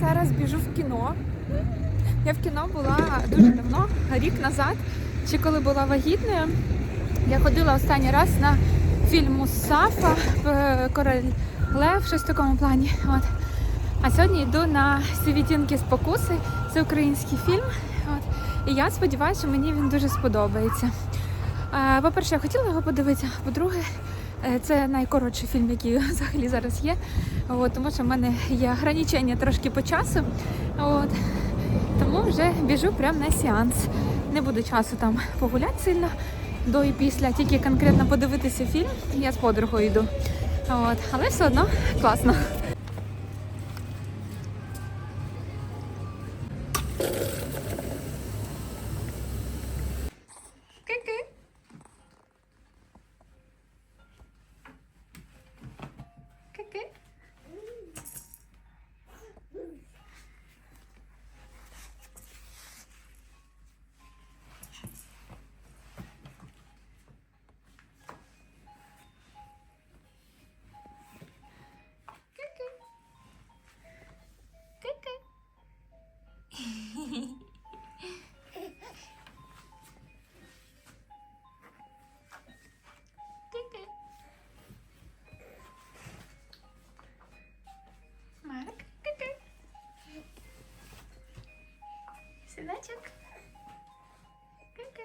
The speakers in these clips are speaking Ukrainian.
зараз біжу в кіно. Я в кіно була дуже давно, рік назад, ще коли була вагітною. Я ходила останній раз на фільм Мусафа е, Король Лев, щось в такому плані. От. А сьогодні йду на «Всі відтінки спокуси. Це український фільм. От. І я сподіваюся, що мені він дуже сподобається. Е, По-перше, я хотіла його подивитися. По-друге, е, це найкоротший фільм, який взагалі зараз є. От, тому що в мене є ограничення трошки по часу. От. Тому вже біжу прямо на сеанс. Не буду часу там погуляти сильно до і після, тільки конкретно подивитися фільм. Я з подругою йду. От. Але все одно класно. Синочок. Ки-ки.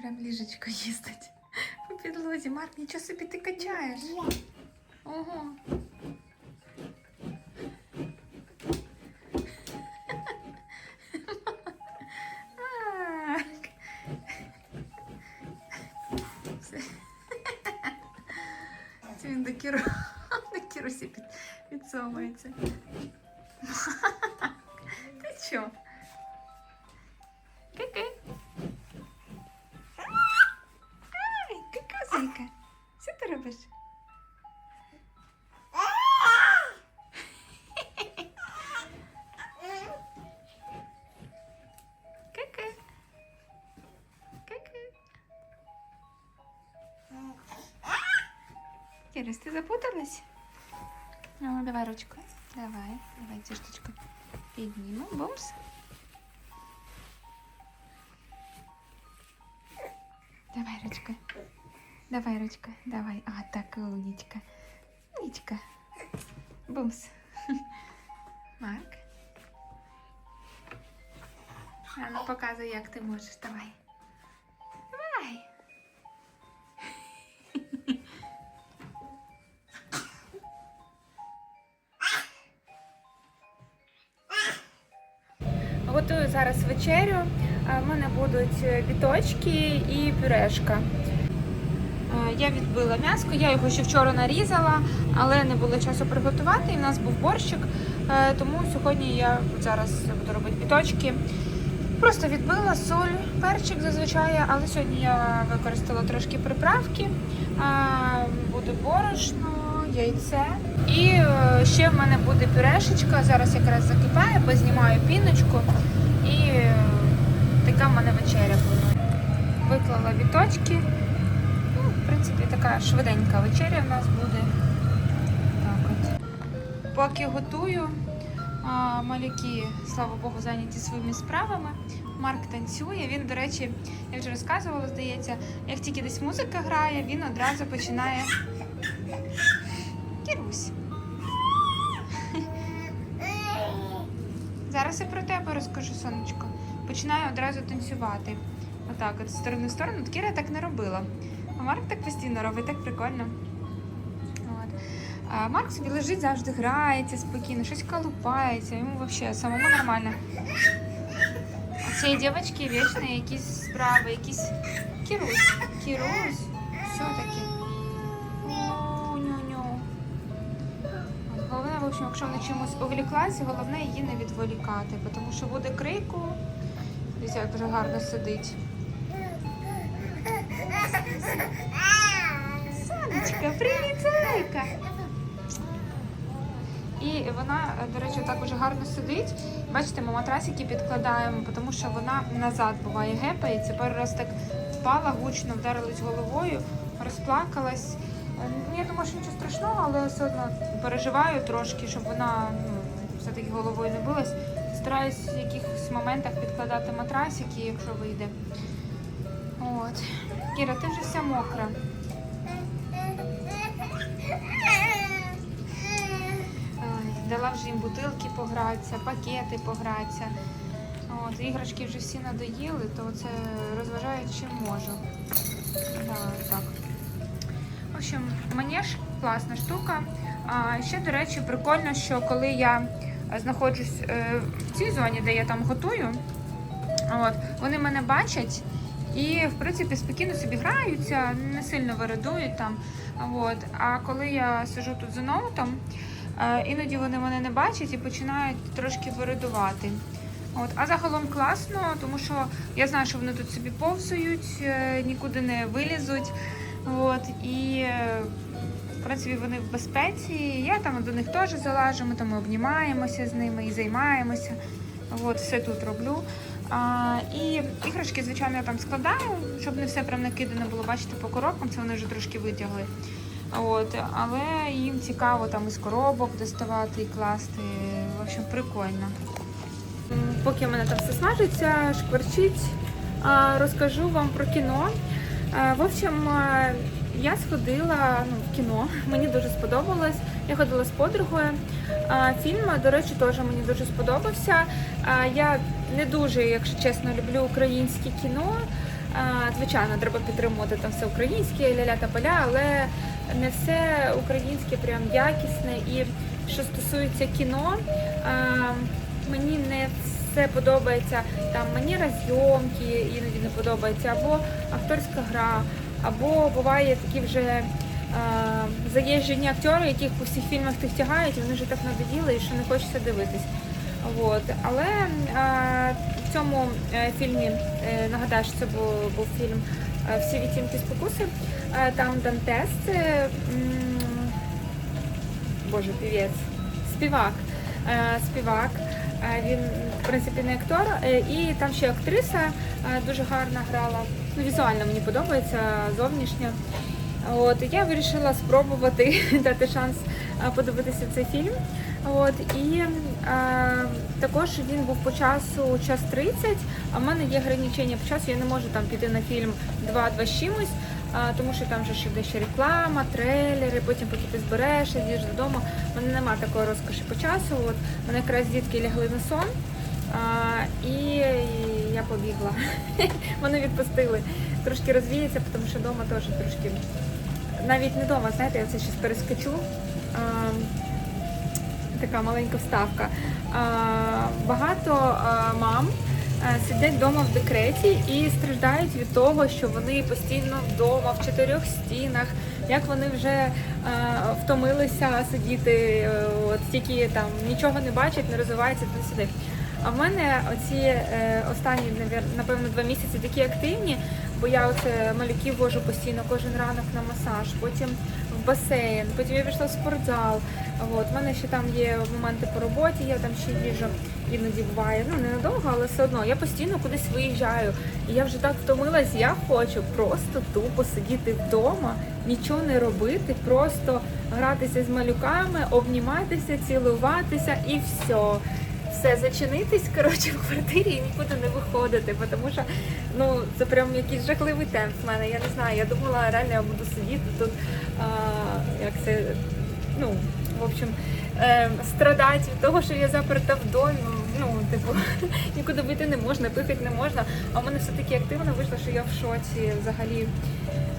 Прям ліжечко їздить. По підлозі. Марк, нічого собі ти качаєш. Ого. Підсовується. Ти що? Ки-ки. Ай, кикозейка. Що ти робиш? Ки-ки. Ки-ки. Кирис, ти запуталась? Ну, давай ручку. Давай, давай цю штучку. Підніму. Бумс. Давай, ручка. Давай, ручка. Давай. А, так, умничка. Умничка. Бумс. Марк. А ну показуй, як ти можеш. Давай. Готую зараз вечерю. А В мене будуть е, біточки і пюрешка. Е, Я відбила м'яско, я його ще вчора нарізала, але не було часу приготувати. І в нас був борщик, е, тому сьогодні я зараз буду робити біточки. Просто відбила соль, перчик зазвичай, але сьогодні я використала трошки приправки. Буде борошно, яйце. І е, ще в мене буде пюрешечка. Зараз якраз закипає, познімаю піночку. Така в мене вечеря буде. Виклала віточки. Ну, в принципі, така швиденька вечеря в нас буде. Так от. Поки готую, малюки, слава Богу, зайняті своїми справами. Марк танцює. Він, до речі, я вже розказувала, здається, як тільки десь музика грає, він одразу починає. Кірусь. Зараз я про тебе розкажу, сонечко. Починаю одразу танцювати. Отак, от з сторони в сторону. От Кіра так не робила. А Марк так постійно робить, так прикольно. От. А Марк собі лежить, завжди грається спокійно, щось колупається, йому взагалі самому нормально. А цієї дівчинки вічно якісь справи, якісь Кірусь, Кірусь, все таки. Головне, в общем, якщо вона чимось увліклася, головне її не відволікати, тому що буде крику. Дивіться, як вже гарно сидить. Сонечка, привіт, зайка! І вона, до речі, так уже гарно сидить. Бачите, ми матрасики підкладаємо, тому що вона назад буває гепається. Пару раз так впала гучно, вдарилась головою, розплакалась. Я думаю, що нічого страшного, але все одно переживаю трошки, щоб вона ну, все-таки головою не билась. Стараюсь в якихось моментах підкладати матрасики, якщо вийде. От. Кіра, ти вже вся мокра. Дала вже їм бутилки погратися, пакети погратися. От, іграшки вже всі надоїли, то це розважаю чим можу. Да, так. В общем, манеж класна штука. А ще, до речі, прикольно, що коли я знаходжусь е, в цій зоні, де я там готую, от, вони мене бачать і, в принципі, спокійно собі граються, не сильно вирадують там. От. А коли я сижу тут за ноутом, е, іноді вони мене не бачать і починають трошки вирадувати. От. А загалом класно, тому що я знаю, що вони тут собі повзають, е, нікуди не вилізуть. От. І в принципі вони в безпеці. Я там до них теж залажу, ми там обнімаємося з ними і займаємося. От, все тут роблю. А, і іграшки, звичайно, я там складаю, щоб не все прям накидане було, бачите, по коробкам, це вони вже трошки витягли. От, але їм цікаво там із коробок доставати і класти. В общем, прикольно. Поки в мене там все смажиться, шкварчить, розкажу вам про кіно. А, В общем, я сходила ну, в кіно, мені дуже сподобалось. Я ходила з подругою. Фільм, до речі, теж мені дуже сподобався. Я не дуже, якщо чесно, люблю українське кіно. Звичайно, треба підтримувати там все українське, ля-ля та поля, але не все українське прям якісне. І що стосується кіно, мені не все подобається. Там манера зйомки іноді не подобається, або акторська гра, або буває такі вже а, заїжджені актори, яких по всіх фільмах ти втягають, і вони вже так надоїли, що не хочеться дивитись. От. Але а, в цьому е, фільмі, е, нагадаю, що це був, був фільм е, Всі відтінки спокуси. Е, Там Дантес, це м, Боже, півець, співак. Е, Співак. Е, Він, в принципі, не актор. Е, І там ще актриса е, дуже гарно грала. Ну, візуально мені подобається, зовнішньо. От, я вирішила спробувати дати шанс подивитися цей фільм. От, і е, також він був по часу час 30, а в мене є ограничення по часу, я не можу там піти на фільм 2-2 з чимось, а, тому що там же ж іде ще реклама, трейлери, потім поки ти зберешся, йдеш додому. У мене немає такої розкоші по часу. От, мене якраз дітки лягли на сон. А, і я побігла. Вони відпустили. Трошки розвіється, тому що вдома теж трошки. Навіть не вдома, знаєте, я це щось перескочу. А, така маленька вставка. А, багато а, мам сидять вдома в декреті і страждають від того, що вони постійно вдома, в чотирьох стінах, як вони вже а, втомилися сидіти, е, от тільки там нічого не бачать, не розвиваються туди сюди. А в мене оці е, останні, напевно, два місяці такі активні, бо я оце малюків вожу постійно кожен ранок на масаж, потім в басейн, потім я пішла в спортзал. От, в мене ще там є моменти по роботі, я там ще їжу, іноді буває. Ну, ненадовго, але все одно. Я постійно кудись виїжджаю. І я вже так втомилась, я хочу просто тупо сидіти вдома, нічого не робити, просто гратися з малюками, обніматися, цілуватися і все все зачинитись коротше в квартирі і нікуди не виходити, тому що ну це прям якийсь жахливий темп в мене. Я не знаю. Я думала, реально я буду сидіти тут, а, як це ну в общем. Е, страдати від того, що я заперта в домі, ну, типу, нікуди вийти не можна, пихати не можна. А в мене все таки активно вийшло, що я в шоці взагалі.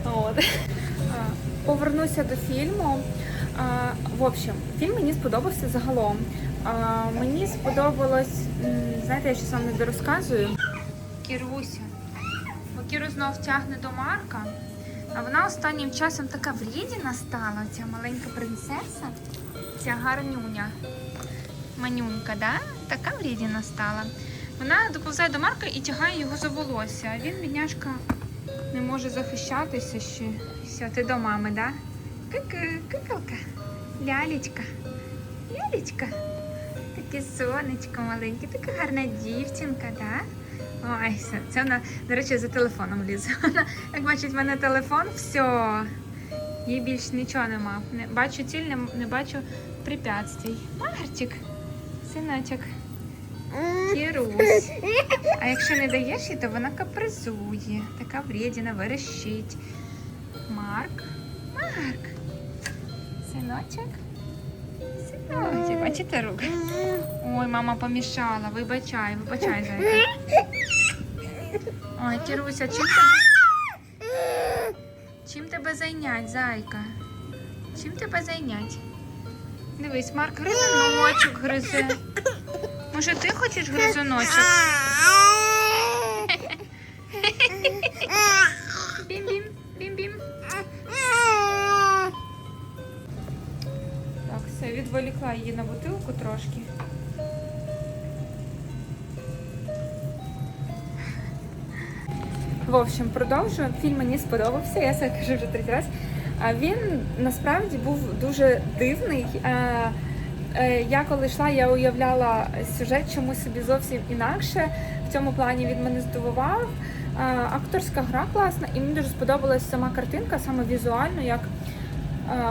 От. Повернуся до фільму. В общем, фільм мені сподобався загалом. Мені сподобалось, знаєте, я щось вам не дорозказую. Кіруся. Бо Кіру знов тягне до Марка. А вона останнім часом така врідіна стала, ця маленька принцеса, ця гарнюня. Манюнька, да? Така врідіна стала. Вона доповзає до Марка і тягає його за волосся. А він, бідняшка, не може захищатися ще. Все, ти до мами, да? Кикалка. Лялечка. Лялечка. Таке сонечко маленьке, така гарна дівчинка, да? Ой, все. Це вона, до речі, за телефоном лізе. Вона, як бачить в мене телефон, все. Їй більш нічого нема. Не, бачу ціль, не, не бачу препятствий. Мартик, синочок, Кірусь. А якщо не даєш їй, то вона капризує. Така вредіна, верещить. Марк, Марк. Синочок. Синочок. Бачите руку? Ой, мама помішала. Вибачай, вибачай, зайка. Ой, Кіруся, чим тебе? Чим тебе зайнять, зайка? Чим тебе зайнять? Дивись, Марк гризуночок гризе. Може, ти хочеш гризуночок? Бім-бім, бім-бім. Так, все, відволікла її на бутилку трошки. В общем, продовжую. Фільм мені сподобався, я це кажу вже третій раз. А він насправді був дуже дивний. Е, е, Я коли йшла, я уявляла сюжет чомусь собі зовсім інакше. В цьому плані він мене здивував. Е, Акторська гра класна, і мені дуже сподобалась сама картинка, саме візуально, як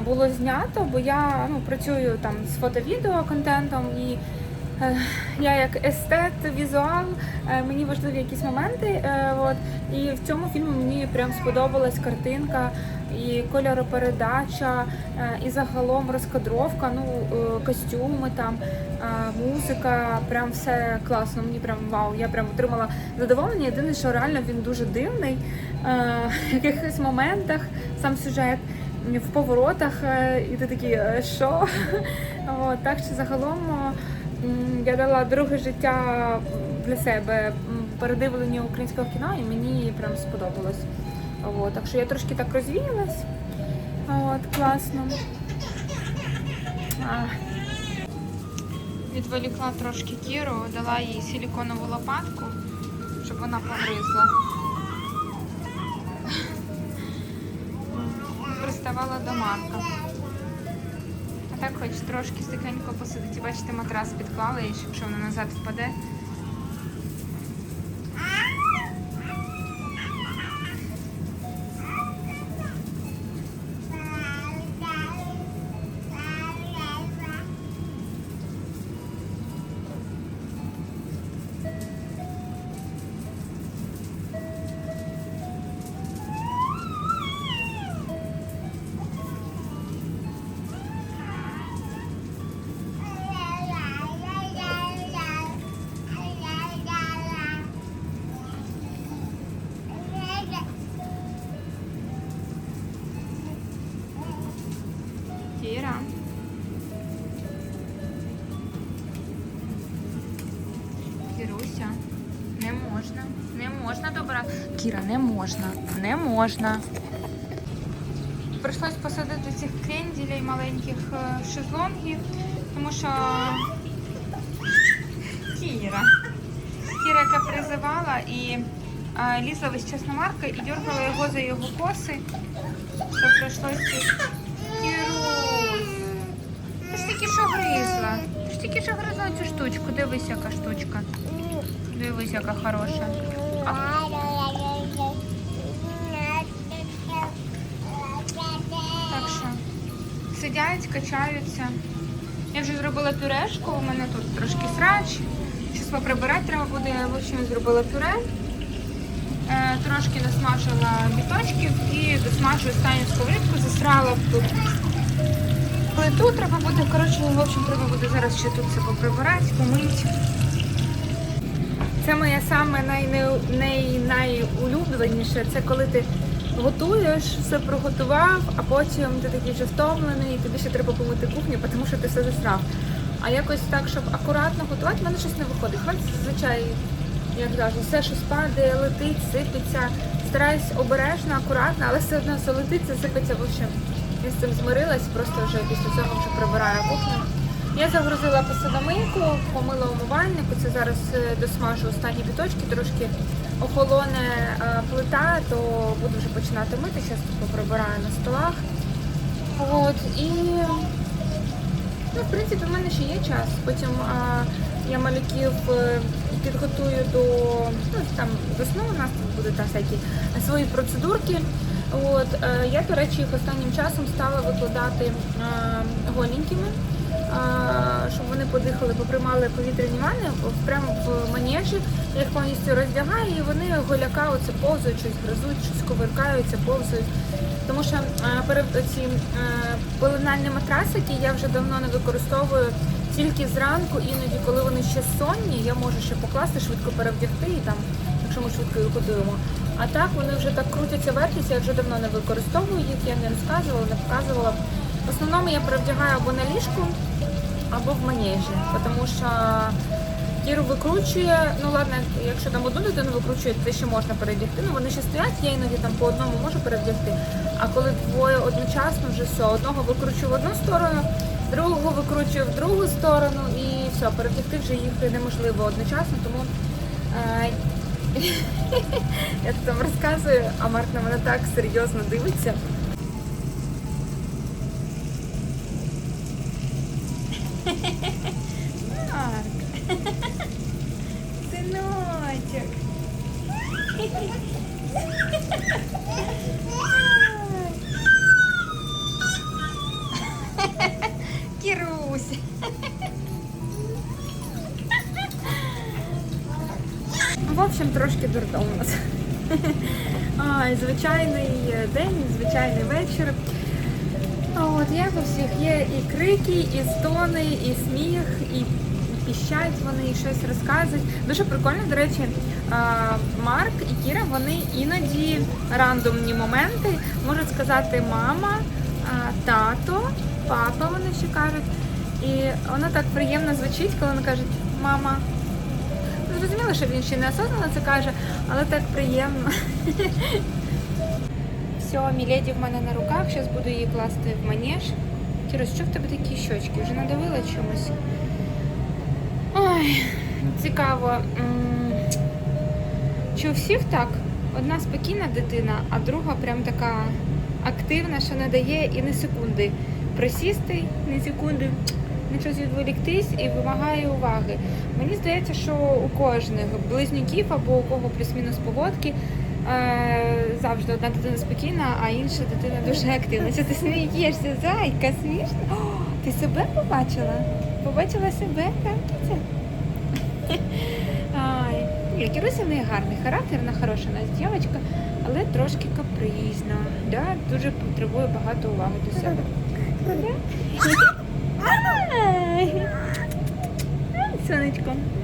було знято, бо я ну, працюю там з фото-відео контентом і я як естет, візуал, е, мені важливі якісь моменти. е, От, і в цьому фільмі мені прям сподобалась картинка і кольоропередача, е, і загалом розкадровка, ну, е, костюми там, е, музика, прям все класно. Мені прям вау. Я прям отримала задоволення. Єдине, що реально він дуже дивний е, в якихось моментах, сам сюжет. В поворотах, е, і ти такий, «Е, що? От, так що загалом я дала друге життя для себе передивленню українського кіно, і мені прям сподобалось. От, так що я трошки так розвіялась. От, класно. А. Відволікла трошки Кіру, дала їй силіконову лопатку, щоб вона погризла. Приставала до Марка. Так хоч трошки стихенько посидить. Бачите, матрас підклали, і якщо вона назад впаде. Не можна. Не можна. Прийшлось посадити цих кренділей маленьких е, в шезлонги, тому що Кіра. Кіра, яка призивала і е, лізла весь час на Марка і дергала його за його коси, то прийшлось Кірусь. Ти ж тільки що гризла. Ти ж тільки що гризла цю штучку. Дивись, яка штучка. Дивись, яка хороша. Так сидять, качаються. Я вже зробила пюрешку, у мене тут трошки срач. Щось поприбирати треба буде, я в общем зробила пюре. Е, трошки насмажила біточків і досмажую останню сковорідку, засрала тут плиту, треба буде, коротше, в общем, треба буде зараз ще тут все поприбирати, помити. Це моє саме найне- най, найулюбленіше. Це коли ти готуєш, все приготував, а потім ти такий вже втомлений, і тобі ще треба помити кухню, тому що ти все засрав. А якось так, щоб акуратно готувати, в мене щось не виходить. Мене зазвичай, як кажу, все щось падає, летить, сипеться. Стараюсь обережно, акуратно, але все одно все летить, це сипеться в общем. Я з цим змирилась, просто вже після цього вже прибираю кухню. Я загрузила посудомийку, помила умивальнику. Це зараз е, досмажу останні біточки, трошки охолоне е, плита, то буду вже починати мити. Зараз тут поприбираю на столах. От, і ну, в принципі, в мене ще є час. Потім а, я малюків е, підготую до ну, там до сну. У нас тут будуть всякі свої процедурки. От я, до речі, їх останнім часом стала викладати голенькими, щоб вони подихали, поприймали повітряні ванни прямо в манежі. Я їх повністю роздягаю, і вони голяка оце повзають, щось гризуть, щось ковиркаються, повзають. Тому що е, перед ці е, пеленальні матрасики я вже давно не використовую тільки зранку, іноді, коли вони ще сонні, я можу ще покласти, швидко перевдягти і там, якщо ми швидко їх готуємо. А так вони вже так крутяться, вертяться, я вже давно не використовую їх, я не розказувала, не показувала. В основному я перевдягаю або на ліжку, або в манежі, тому що Кіру викручує, ну ладно, якщо там одну дитину викручує, то ще можна перевдягти. Ну вони ще стоять, я іноді там по одному можу перевдягти. А коли двоє одночасно, вже все, одного викручую в одну сторону, другого викручую в другу сторону і все, перевдягти вже їх неможливо одночасно, тому е, я там розказую, а Марк на мене так серйозно дивиться. Трошки дурдом у нас. Ай, звичайний день, звичайний вечір. От як у всіх є і крики, і стони, і сміх, і піщать вони, і щось розказують. Дуже прикольно, до речі, Марк і Кіра, вони іноді рандомні моменти можуть сказати мама, тато, папа, вони ще кажуть. І воно так приємно звучить, коли вони кажуть мама. Зрозуміло, що він ще не осознанно це каже, але так приємно. Все, Міледі в мене на руках, зараз буду її класти в манеж. Кірос, що в тебе такі щочки? Вже надавила чомусь? Ой, цікаво. Чи у всіх так? Одна спокійна дитина, а друга прям така активна, що не дає і не секунди присісти, не секунди на щось відволіктись і вимагає уваги. Мені здається, що у кожних близнюків або у кого плюс-мінус погодки е, завжди одна дитина спокійна, а інша дитина дуже активна. Що ти смієшся, зайка, смішно? О, ти себе побачила? Побачила себе? Ай, Кіруся в неї гарний характер, вона хороша у нас дівчинка, але трошки капризна. Да? Дуже потребує багато уваги до себе. Да? Ай! Ай, Сонечко.